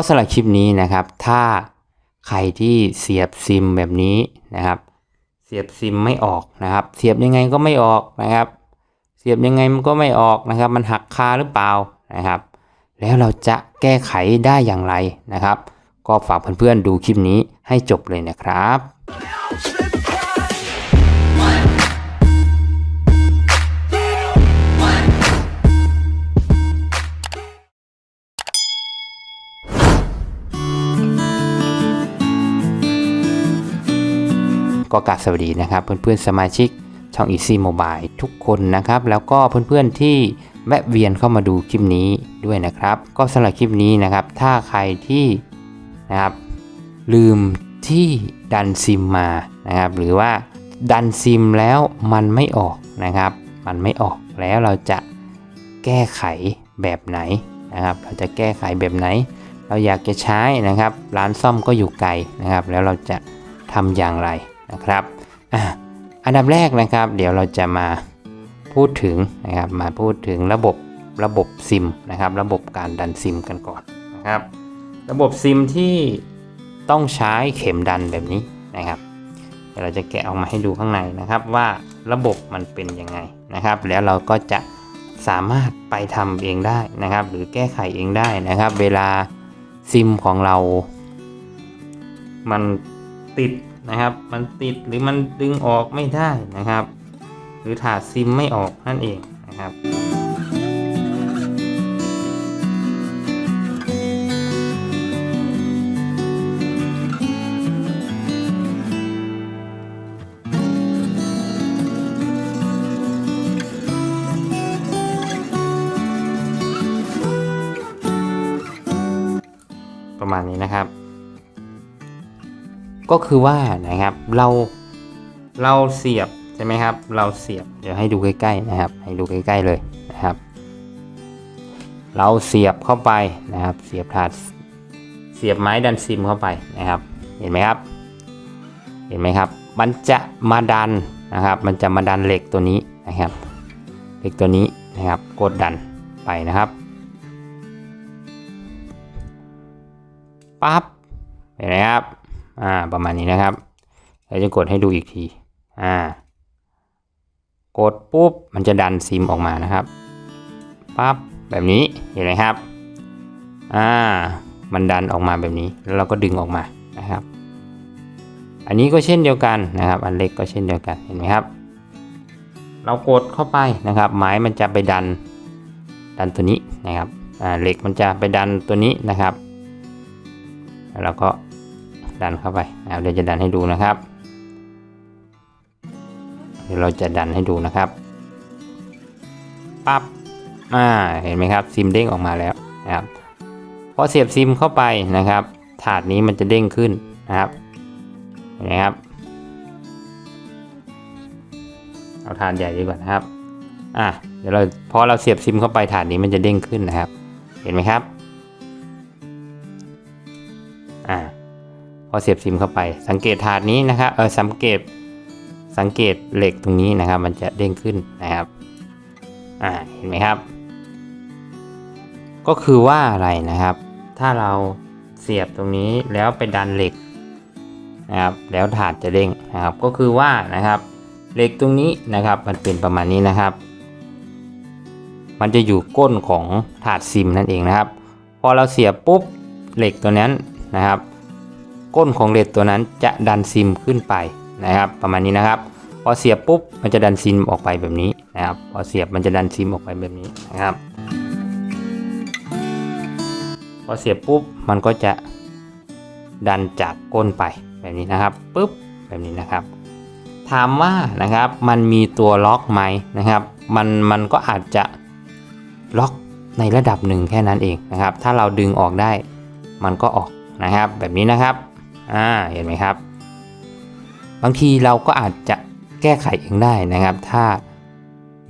ก็สำหรับคลิปนี้นะครับ ถ้าใครที่เสียบซิมแบบนี้นะครับ เสียบซิมไม่ออกนะครับ เสียบยังไงก็ไม่ออกนะครับ เสียบยังไงมันก็ไม่ออกนะครับ มันหักคาหรือเปล่านะครับ แล้วเราจะแก้ไขได้อย่างไรนะครับ ก็ฝากเพื่อนๆดูคลิปนี้ให้จบเลยนะครับ ก็กราบสวัสดีนะครับ เพื่อนๆสมาชิกช่อง Easy Mobile ทุกคนนะครับ แล้วก็เพื่อนๆที่แวะเวียนเข้ามาดูคลิปนี้ด้วยนะครับ ก็สำหรับคลิปนี้นะครับ ถ้าใครที่นะครับ ลืมที่ดันซิมมานะครับ หรือว่าดันซิมแล้วมันไม่ออกนะครับ มันไม่ออกแล้วเราจะแก้ไขแบบไหนนะครับ เราจะแก้ไขแบบไหน เราอยากจะใช้นะครับ ร้านซ่อมก็อยู่ไกลนะครับ แล้วเราจะทำอย่างไร นะครับอันดับแรกนะครับ เดี๋ยวเราจะมาพูดถึงนะครับมาพูดถึงระบบระบบซิมนะครับ ระบบการดันซิมกันก่อนนะครับ ระบบซิมที่ต้องใช้เข็มดันแบบนี้นะครับเดี๋ยวเราจะแกะออกมาให้ดูข้างในนะครับ ว่าระบบมันเป็นยังไงนะครับ แล้วเราก็จะสามารถไปทำเองได้นะครับ หรือแก้ไขเองได้นะครับ เวลาซิมของเรา มันติด นะครับ มันติดหรือมันดึงออกไม่ได้นะครับ หรือถาดซิมไม่ออกนั่นเองนะครับประมาณนี้นะครับ ก็คือว่านะครับเราเราเสียบใช่ไหมครับ เราเสียบเดี๋ยวให้ดูใกล้ๆนะครับ ให้ดูใกล้ๆเลยนะครับ เราเสียบเข้าไปนะครับ เสียบถาดเสียบไม้ดันซิมเข้าไปนะครับ เห็นไหมครับ เห็นไหมครับ มันจะมาดันนะครับ มันจะมาดันเหล็กตัวนี้นะครับ เหล็กตัวนี้นะครับกดดันไปนะครับปั๊บเห็นไหมครับ อ่า ประมาณนี้นะครับเดี๋ยวจะกดให้ดูอีกที อ่า กดปุ๊บ มันจะดันซิมออกมานะครับ ปั๊บ แบบนี้ เห็นไหมครับ อ่า มันดันออกมาแบบนี้ แล้วเราก็ดึงออกมานะครับ อันนี้ก็เช่นเดียวกันนะครับ อันเล็กก็เช่นเดียวกัน เห็นไหมครับ เรากดเข้าไปนะครับ ไม้มันจะไปดัน ดันตัวนี้นะครับ อ่า เหล็กมันจะไปดันตัวนี้นะครับ แล้วเราก็ ดันเข้าไปเดี๋ยวจะดันให้ดูนะครับ เดี๋ยวเราจะดันให้ดูนะครับปั๊บอ่าเห็นไหมครับซิมเด้งออกมาแล้วนะครับพอเสียบซิมเข้าไปนะครับ ถาดนี้มันจะเด้งขึ้นนะครับเห็นไหมครับเอาถาดใหญ่ดีกว่านะครับอะเดี๋ยวเราพอเราเสียบซิมเข้าไปถาดนี้มันจะเด้งขึ้นนะครับ เห็นไหมครับ พอเสียบซิมเข้าไป สังเกตถาดนี้นะครับเออสังเกตสังเกตเหล็กตรงนี้นะครับ มันจะเด้งขึ้นนะครับอ่าเห็นไหมครับ ก็คือว่าอะไรนะครับ ถ้าเราเสียบตรงนี้แล้วไปดันเหล็กนะครับแล้วถาดจะเด้งนะครับ ก็คือว่านะครับเหล็กตรงนี้นะครับมันเป็นประมาณนี้นะครับ มันจะอยู่ก้นของถาดซิมนั่นเองนะครับ พอเราเสียบปุ๊บเหล็กตัวนั้นนะครับ ก้นของเหล็กตัวนั้นจะดันซิมขึ้นไปนะครับประมาณนี้นะครับพอเสียบปุ๊บมันจะดันซิมออกไปแบบนี้นะครับพอเสียบมันจะดันซิมออกไปแบบนี้นะครับ พอเสียบปุ๊บมันก็จะดันจากก้นไปแบบนี้นะครับปุ๊บแบบนี้นะครับ ถามว่านะครับมันมีตัวล็อกไหมนะครับ มันมันก็อาจจะล็อกในระดับหนึ่งแค่นั้นเองนะครับ ถ้าเราดึงออกได้มันก็ออกนะครับ แบบนี้นะครับ อ่าเห็นไหมครับ บางทีเราก็อาจจะแก้ไขเองได้นะครับ ถ้า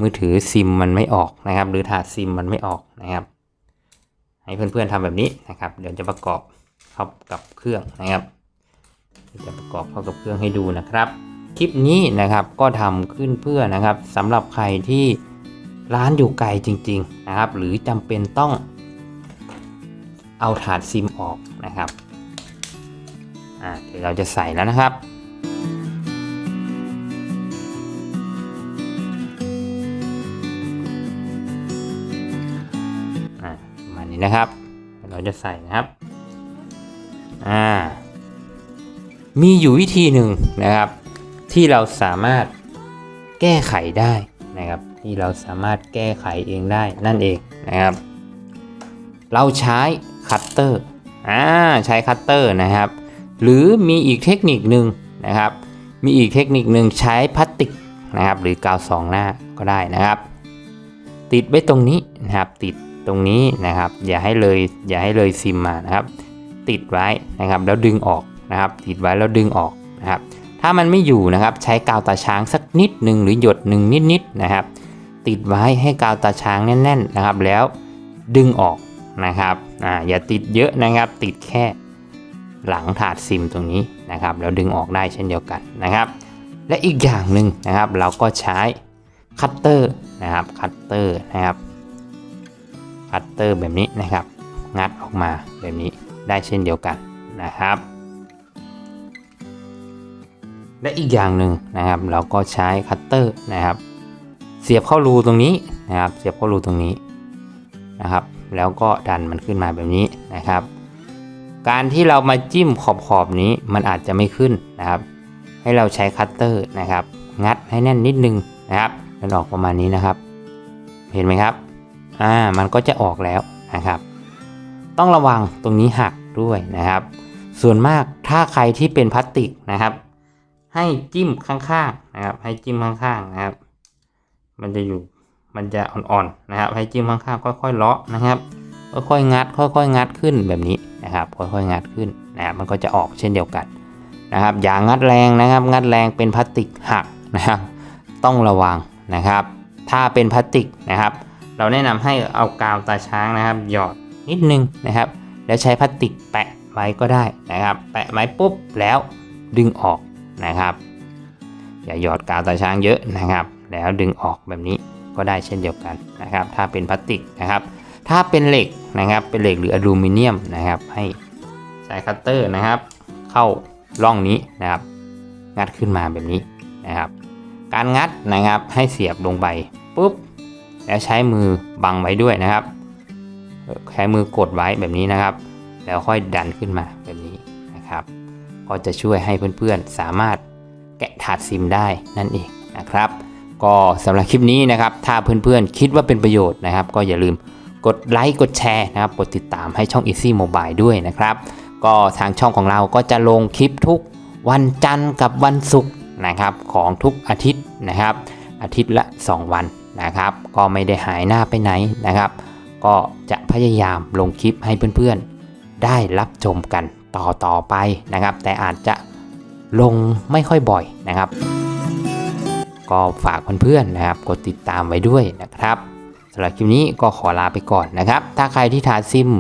มือถือซิมมันไม่ออกนะครับ หรือถาดซิมมันไม่ออกนะครับ ให้เพื่อนๆทำแบบนี้นะครับ เดี๋ยวจะประกอบเข้ากับเครื่องนะครับ จะประกอบเข้ากับเครื่องให้ดูนะครับคลิปนี้นะครับก็ทำขึ้นเพื่อนะครับสำหรับใครที่ร้านอยู่ไกลจริง ๆนะครับ หรือจำเป็นต้องเอาถาดซิมออกนะครับ อ่าเดี๋ยวเราจะใส่แล้วนะครับ อ่าประมาณนี้นะครับเดี๋ยวเราจะใส่นะครับ อ่า มีอยู่วิธีหนึ่งนะครับ ที่เราสามารถแก้ไขได้นะครับ ที่เราสามารถแก้ไขเองได้นั่นเองนะครับ เราใช้คัตเตอร์ อ่า ใช้คัตเตอร์นะครับ หรือมีอีกเทคนิคหนึ่งนะครับ มีอีกเทคนิคหนึ่งใช้พลาสติกนะครับหรือกาวสองหน้าก็ได้นะครับ ติดไว้ตรงนี้นะครับติดตรงนี้นะครับ อย่าให้เลยอย่าให้เลยซิมมานะครับ ติดไว้นะครับแล้วดึงออกนะครับ ติดไว้แล้วดึงออกนะครับ ถ้ามันไม่อยู่นะครับใช้กาวตาช้างสักนิดหนึ่งหรือหยดหนึ่งนิดๆนะครับ ติดไว้ให้กาวตาช้างแน่น ๆนะครับ แล้วดึงออกนะครับอ่าอย่าติดเยอะนะครับ ติดแค่ หลังถาดซิมตรงนี้นะครับแล้วดึงออกได้เช่นเดียวกันนะครับ และอีกอย่างหนึ่งนะครับเราก็ใช้คัตเตอร์นะครับคัตเตอร์นะครับคัตเตอร์แบบนี้นะครับ งัดออกมาแบบนี้ได้เช่นเดียวกันนะครับ และอีกอย่างหนึ่งนะครับ เราก็ใช้คัตเตอร์นะครับ เสียบเข้ารูตรงนี้นะครับ เสียบเข้ารูตรงนี้นะครับ แล้วก็ดันมันขึ้นมาแบบนี้นะครับ การที่เรามาจิ้มขอบขอบๆนี้มันอาจจะไม่ขึ้นนะครับ ให้เราใช้คัตเตอร์นะครับ งัดให้แน่นนิดนึงนะครับมันออกประมาณนี้นะครับ เห็นไหมครับอ่ามันก็จะออกแล้วนะครับ ต้องระวังตรงนี้หักด้วยนะครับ ส่วนมากถ้าใครที่เป็นพลาสติกนะครับ ให้จิ้มข้างๆนะครับ ให้จิ้มข้างๆนะครับ มันจะอยู่มันจะอ่อนๆนะครับ ให้จิ้มข้างๆค่อยๆเลาะนะครับ ค่อยๆงัด ค่อยๆงัดขึ้นแบบนี้นะครับ ค่อยๆงัดขึ้นนะครับมันก็จะออกเช่นเดียวกันนะครับ อย่างัดแรงนะครับ งัดแรงเป็นพลาสติกหักนะครับต้องระวังนะครับ ถ้าเป็นพลาสติกนะครับ เราแนะนำให้เอากาวตาช้างนะครับ หยอดนิดนึงนะครับ แล้วใช้พลาสติกแปะไว้ก็ได้นะครับ แปะไว้ปุ๊บแล้วดึงออกนะครับ อย่าหยอดกาวตาช้างเยอะนะครับ แล้วดึงออกแบบนี้ก็ได้เช่นเดียวกันนะครับ ถ้าเป็นพลาสติกนะครับ ถ้าเป็นเหล็กนะครับ เป็นเหล็กหรืออลูมิเนียมนะครับ ให้ใช้คัตเตอร์นะครับ เข้าร่องนี้นะครับ งัดขึ้นมาแบบนี้นะครับ การงัดนะครับให้เสียบลงไปปุ๊บแล้วใช้มือบังไว้ด้วยนะครับเอ่อใช้มือกดไว้แบบนี้นะครับ แล้วค่อยดันขึ้นมาแบบนี้นะครับ ก็จะช่วยให้เพื่อนๆสามารถแกะถาดซิมได้นั่นเองนะครับ ก็สำหรับคลิปนี้นะครับ ถ้าเพื่อนๆคิดว่าเป็นประโยชน์นะครับ ก็อย่าลืม กดไลค์กดแชร์นะครับ กดติดตามให้ช่อง Easy Mobile ด้วยนะครับ ก็ทางช่องของเราก็จะลงคลิปทุกวันจันทร์กับวันศุกร์นะครับของทุกอาทิตย์นะครับ อาทิตย์ละ 2 วันนะครับ ก็ไม่ได้หายหน้าไปไหนนะครับ ก็จะพยายามลงคลิปให้เพื่อนๆ ได้รับชมกันต่อต่อไปนะครับ แต่อาจจะลงไม่ค่อยบ่อยนะครับ ก็ฝากเพื่อนๆนะครับ กดติดตามไว้ด้วยนะครับำหรับคลิปนี้ก็ขอลาไปก่อนนะครับ ถ้าใครที่ทาซิม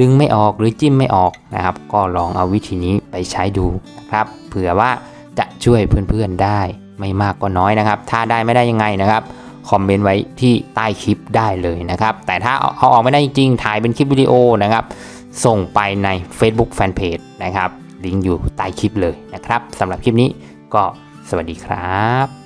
ดึงไม่ออกหรือจิ้มไม่ออกนะครับ ก็ลองเอาวิธีนี้ไปใช้ดูนะครับ เผื่อว่าจะช่วยเพื่อนๆได้ไม่มากก็น้อยนะครับ ถ้าได้ไม่ได้ยังไงนะครับคอมเมนต์ไว้ที่ใต้คลิปได้เลยนะครับ แต่ถ้าเอาออกไม่ได้จริงถ่ายเป็นคลิปวิดีโอนะครับ ส่งไปใน Facebook Fanpage นะครับ ลิงก์อยู่ใต้คลิปเลยนะครับสำหรับคลิปนี้ก็สวัสดีครับ